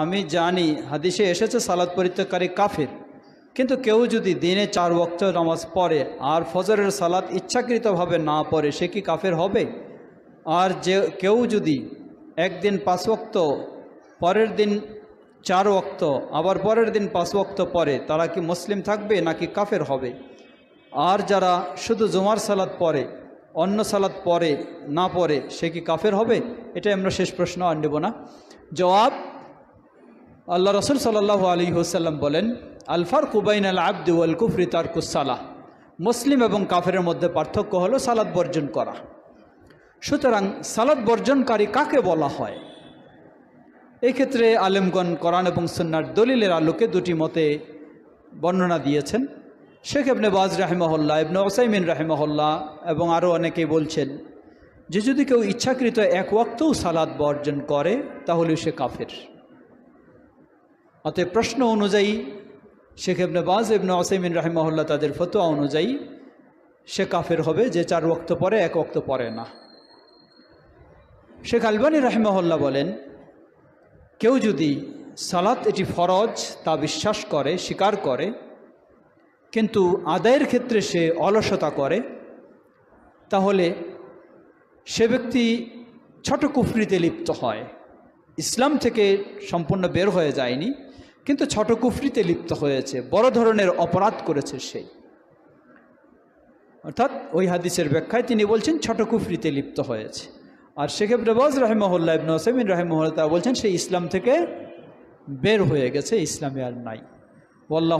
আমি জানি, হাদিসে এসেছে সালাদ পরিত্যাগকারী কাফের। কিন্তু কেউ যদি দিনে চার ওয়াক্ত নামাজ পড়ে আর ফজরের সালাদ ইচ্ছাকৃতভাবে না পড়ে, সে কি কাফের হবে? আর যে, কেউ যদি একদিন পাঁচ ওয়াক্ত, পরের দিন চার ওয়াক্ত, আবার পরের দিন পাঁচ ওয়াক্ত পরে তারা কি মুসলিম থাকবে নাকি কাফের হবে? আর যারা শুধু জুমার সালাদ পড়ে, অন্য সালাদ পড়ে, না পড়ে, সে কি কাফের হবে? এটাই আমরা শেষ প্রশ্ন আর না। জবাব আল্লাহ রসুল সাল্লাহ আলী হুসাল্লাম বলেন আলফার কুবাইন আল আব্দু আল কুফরি তারকুসালাহ মুসলিম এবং কাফের মধ্যে পার্থক্য হলো সালাদ বর্জন করা। সুতরাং সালাদ বর্জনকারী কাকে বলা হয়? এই ক্ষেত্রে আলেমগণ কোরআন এবং সন্ন্যার দলিলের আলোকে দুটি মতে বর্ণনা দিয়েছেন। শেখ এবনে বাজ রাহেমহল্লা ইবনে ওসাইমিন রাহেমহল্লা এবং আরও অনেকেই বলছেন, যে যদি কেউ ইচ্ছাকৃত এক ওয়াক্তও সালাদ বর্জন করে, তাহলে সে কাফের। অতএব প্রশ্ন অনুযায়ী শেখ এবনে বাজ এবনে ওসাইমিন রাহেমহল্লা তাদের ফতোয়া অনুযায়ী সে কাফের হবে যে চার ওয়াক্ত পরে, এক ওয়াক্ত পরে না। শেখ আলবানী রাহেমহল্লা বলেন, কেউ যদি সালাত এটি ফরজ, তা বিশ্বাস করে, স্বীকার করে, কিন্তু আদায়ের ক্ষেত্রে সে অলসতা করে, তাহলে সে ব্যক্তি ছোট কুফরিতে লিপ্ত হয়। ইসলাম থেকে সম্পূর্ণ বের হয়ে যায়নি, কিন্তু ছোট কুফরিতে লিপ্ত হয়েছে, বড় ধরনের অপরাধ করেছে সে। অর্থাৎ ওই হাদিসের ব্যাখ্যায় তিনি বলছেন ছোট কুফরিতে লিপ্ত হয়েছে। আর শেখ রেবাজ রাহেমহল্লা ইবন ওসেমিন রাহেমহল্লা তারা বলছেন, সে ইসলাম থেকে বের হয়ে গেছে, ইসলামে আর নাই। বল্লাহ